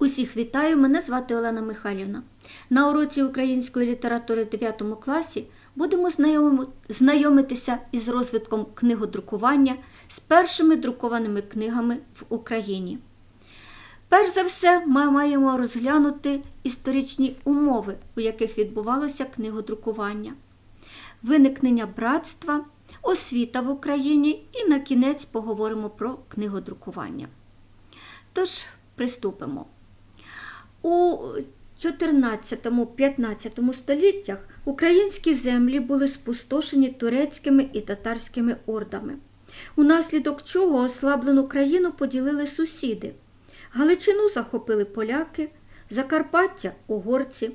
Усіх вітаю, мене звати Олена Михайлівна. На уроці української літератури 9 класі будемо знайомитися із розвитком книгодрукування з першими друкованими книгами в Україні. Перш за все, ми маємо розглянути історичні умови, у яких відбувалося книгодрукування, виникнення братства, освіта в Україні і на кінець поговоримо про книгодрукування. Тож, приступимо. У 14-15 століттях українські землі були спустошені турецькими і татарськими ордами, унаслідок чого ослаблену країну поділили сусіди. Галичину захопили поляки, Закарпаття угорці.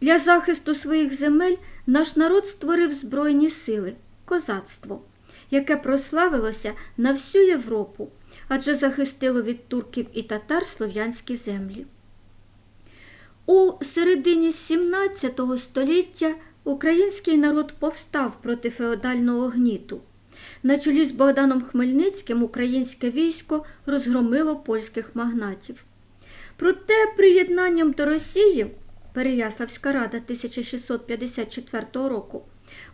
Для захисту своїх земель наш народ створив збройні сили козацтво, яке прославилося на всю Європу, адже захистило від турків і татар слов'янські землі. У середині 17 століття український народ повстав проти феодального гніту. На чолі з Богданом Хмельницьким українське військо розгромило польських магнатів. Проте приєднанням до Росії Переяславська рада 1654 року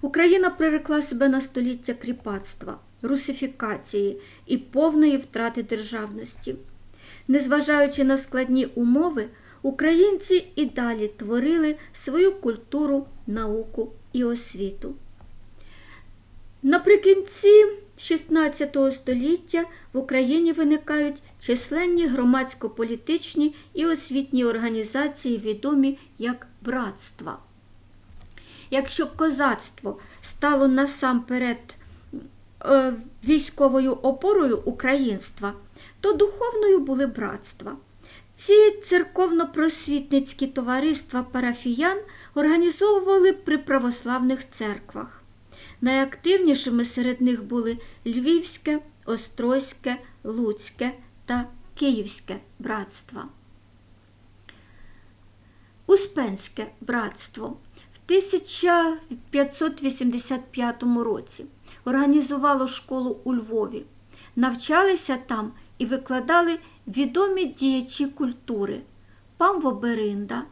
Україна прирекла себе на століття кріпацтва, русифікації і повної втрати державності. Незважаючи на складні умови, українці і далі творили свою культуру, науку і освіту. Наприкінці XVI століття в Україні виникають численні громадсько-політичні і освітні організації, відомі як братства. Якщо козацтво стало насамперед е, військовою опорою українства, то духовною були братства. Ці церковно-просвітницькі товариства парафіян організовували при православних церквах. Найактивнішими серед них були Львівське, Острозьке, Луцьке та Київське братства. Успенське братство в 1585 році організувало школу у Львові. Навчалися там і викладали відомі діячі культури Павло Беринда,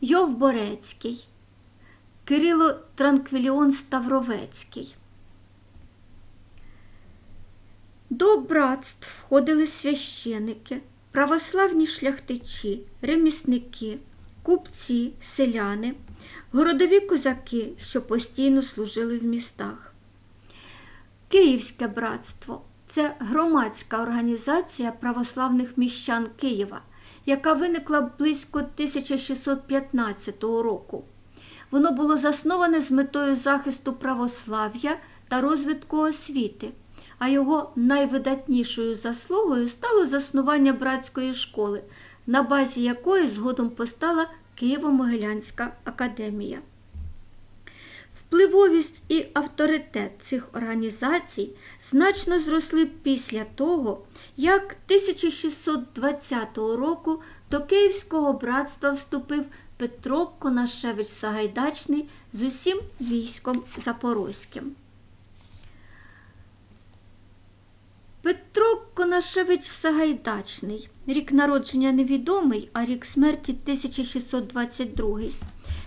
Йов Борецький, Кирило Транквіліон Ставровецький. До братств входили священики, православні шляхтичі, ремісники, купці, селяни, городові козаки, що постійно служили в містах. Київське братство це громадська організація православних міщан Києва, яка виникла близько 1615 року. Воно було засноване з метою захисту православ'я та розвитку освіти, а його найвидатнішою заслугою стало заснування братської школи, на базі якої згодом постала Києво-Могилянська академія. Впливовість і авторитет цих організацій значно зросли після того, як 1620 року до Київського братства вступив Петро Конашевич Сагайдачний з усім військом Запорозьким. Петро Конашевич Сагайдачний. Рік народження невідомий, а рік смерті 1622.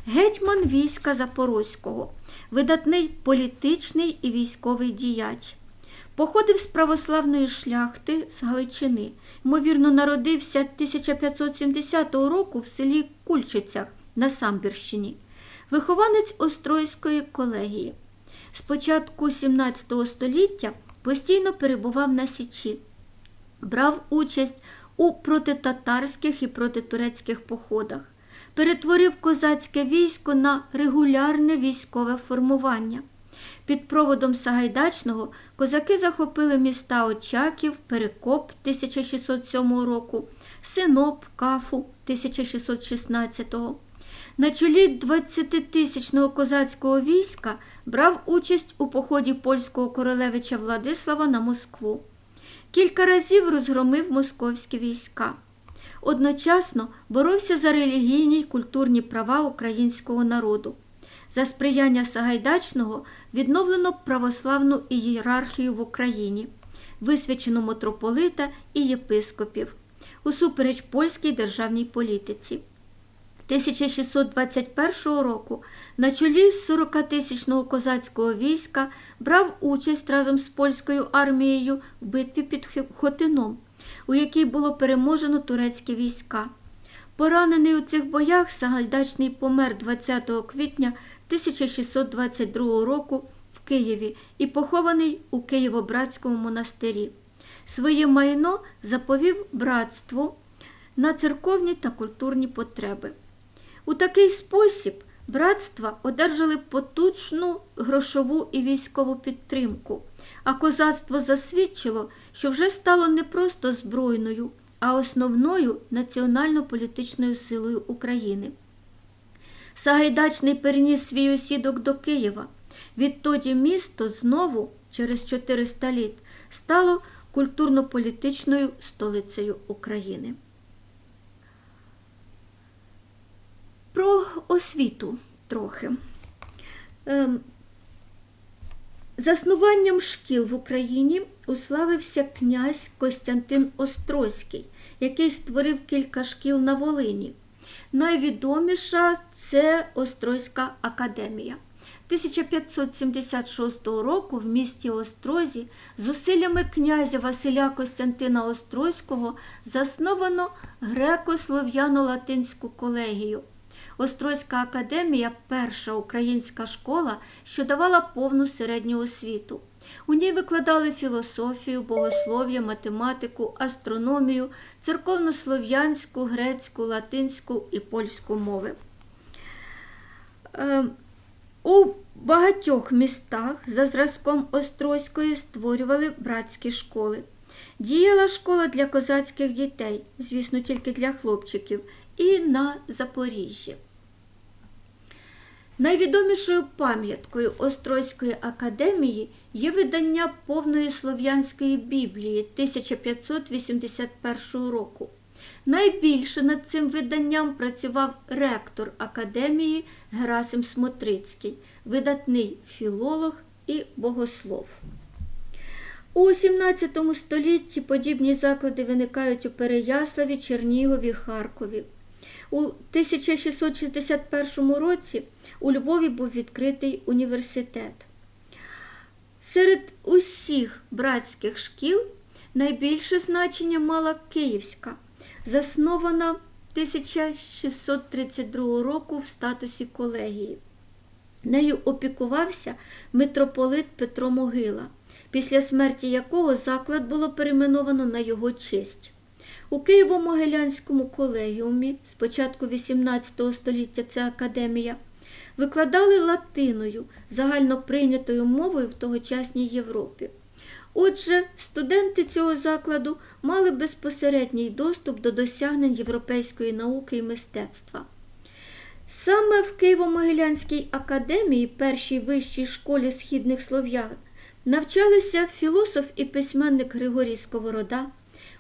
Гетьман війська Запорозького, видатний політичний і військовий діяч. Походив з православної шляхти з Галичини. Ймовірно, народився 1570 року в селі Кульчицях на Самбірщині. Вихованець Остройської колегії. З початку 17 століття постійно перебував на Січі, брав участь у протитатарських і протитурецьких походах, перетворив козацьке військо на регулярне військове формування. Під проводом Сагайдачного козаки захопили міста Очаків, Перекоп 1607 року, Синоп, Кафу 1616 На чолі 20-тисячного козацького війська брав участь у поході польського королевича Владислава на Москву. Кілька разів розгромив московські війська. Одночасно боровся за релігійні й культурні права українського народу. За сприяння Сагайдачного відновлено православну ієрархію в Україні, висвячено митрополита і єпископів. усупереч польській державній політиці. 1621 року на чолі 40-тисячного козацького війська брав участь разом з польською армією в битві під Хотином, у якій було переможено турецькі війська. Поранений у цих боях Сагайдачний помер 20 квітня 1622 року в Києві і похований у Києво-Братському монастирі. Своє майно заповів братству на церковні та культурні потреби. У такий спосіб братства одержали потужну грошову і військову підтримку, а козацтво засвідчило, що вже стало не просто збройною, а основною національно-політичною силою України. Сагайдачний переніс свій осідок до Києва. Відтоді місто знову, через 400 літ, стало культурно-політичною столицею України. Про освіту трохи. Ем, Заснуванням шкіл в Україні уславився князь Костянтин Острозький, який створив кілька шкіл на Волині. Найвідоміша це Острозька академія. 1576 року в місті Острозі зусиллями князя Василя Костянтина Острозького засновано греко-слов'яно-латинську колегію. Острозька академія перша українська школа, що давала повну середню освіту. У ній викладали філософію, богослов'я, математику, астрономію, церковнослов'янську, грецьку, латинську і польську мови. Е, у багатьох містах за зразком Острозької створювали братські школи. Діяла школа для козацьких дітей, звісно, тільки для хлопчиків, і на Запоріжжі. Найвідомішою пам'яткою Острозької академії є видання повної слов'янської біблії 1581 року. Найбільше над цим виданням працював ректор академії Герасим Смотрицький, видатний філолог і богослов. У XVII столітті подібні заклади виникають у Переяславі, Чернігові, Харкові. У 1661 році у Львові був відкритий університет. Серед усіх братських шкіл найбільше значення мала Київська, заснована 1632 року в статусі колегії. Нею опікувався митрополит Петро Могила, після смерті якого заклад було перейменовано на його честь. У Києво-Могилянському колегіумі з початку XVIII століття ця академія викладали латиною, загально прийнятою мовою в тогочасній Європі. Отже, студенти цього закладу мали безпосередній доступ до досягнень європейської науки і мистецтва. Саме в Києво-Могилянській академії, першій вищій школі східних слов'ян, навчалися філософ і письменник Григорій Сковорода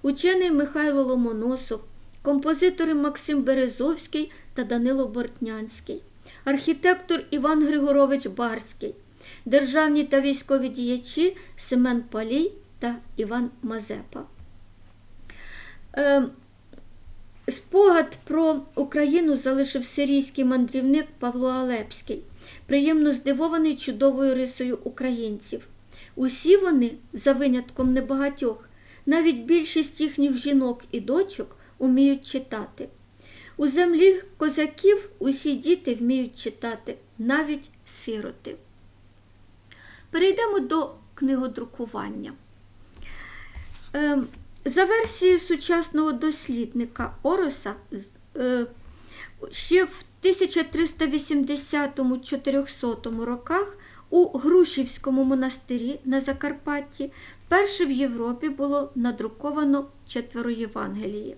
учений Михайло Ломоносов, композитори Максим Березовський та Данило Бортнянський, архітектор Іван Григорович Барський, державні та військові діячі Семен Палій та Іван Мазепа. Е, Спогад про Україну залишив сирійський мандрівник Павло Алепський, приємно здивований чудовою рисою українців. Усі вони, за винятком небагатьох, навіть більшість їхніх жінок і дочок уміють читати. У землі козаків усі діти вміють читати, навіть сироти. Перейдемо до книгодрукування. Ем, за версією сучасного дослідника Ороса, е, ще в 1380-400 роках у Грушівському монастирі на Закарпатті вперше в Європі було надруковано четверо Євангелії.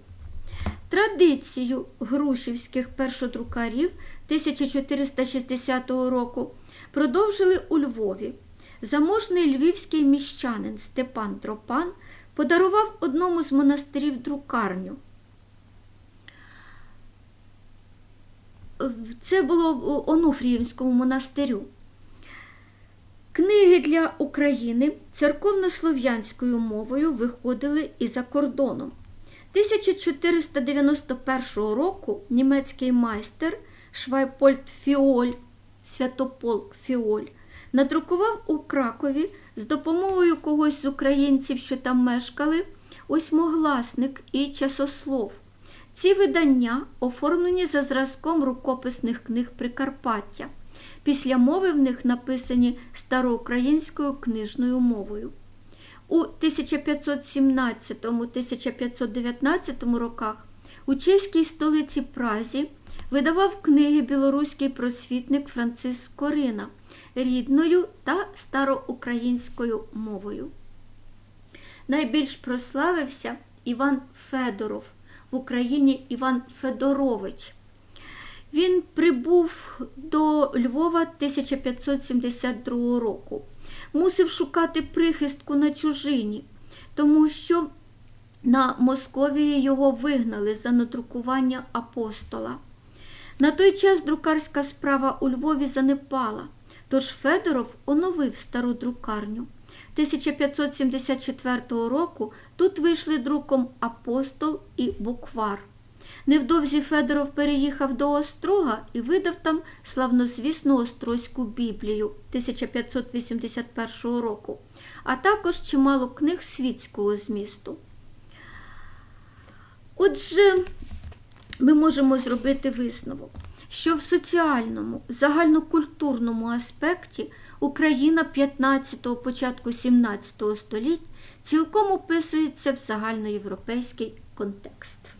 Традицію грушівських першодрукарів 1460 року продовжили у Львові. Заможний львівський міщанин Степан Тропан подарував одному з монастирів друкарню. Це було в Онуфріївському монастирю. Книги для України церковнослов'янською мовою виходили і за кордоном. 1491 року німецький майстер Швайпольд Фіоль, Святополк Фіоль, надрукував у Кракові з допомогою когось з українців, що там мешкали, осьмогласник і часослов. Ці видання оформлені за зразком рукописних книг Прикарпаття. Після мови в них написані староукраїнською книжною мовою. У 1517-1519 роках у чеській столиці Празі видавав книги білоруський просвітник Франциск Скорина рідною та староукраїнською мовою. Найбільш прославився Іван Федоров, в Україні Іван Федорович. Він прибув до Львова 1572 року. Мусив шукати прихистку на чужині, тому що на Московії його вигнали за надрукування апостола. На той час друкарська справа у Львові занепала, тож Федоров оновив стару друкарню. 1574 року тут вийшли друком апостол і буквар. Невдовзі Федоров переїхав до Острога і видав там славнозвісну Острозьку Біблію 1581 року, а також чимало книг світського змісту. Отже, ми можемо зробити висновок, що в соціальному, загальнокультурному аспекті Україна 15-го, початку 17 століть цілком описується в загальноєвропейський контекст.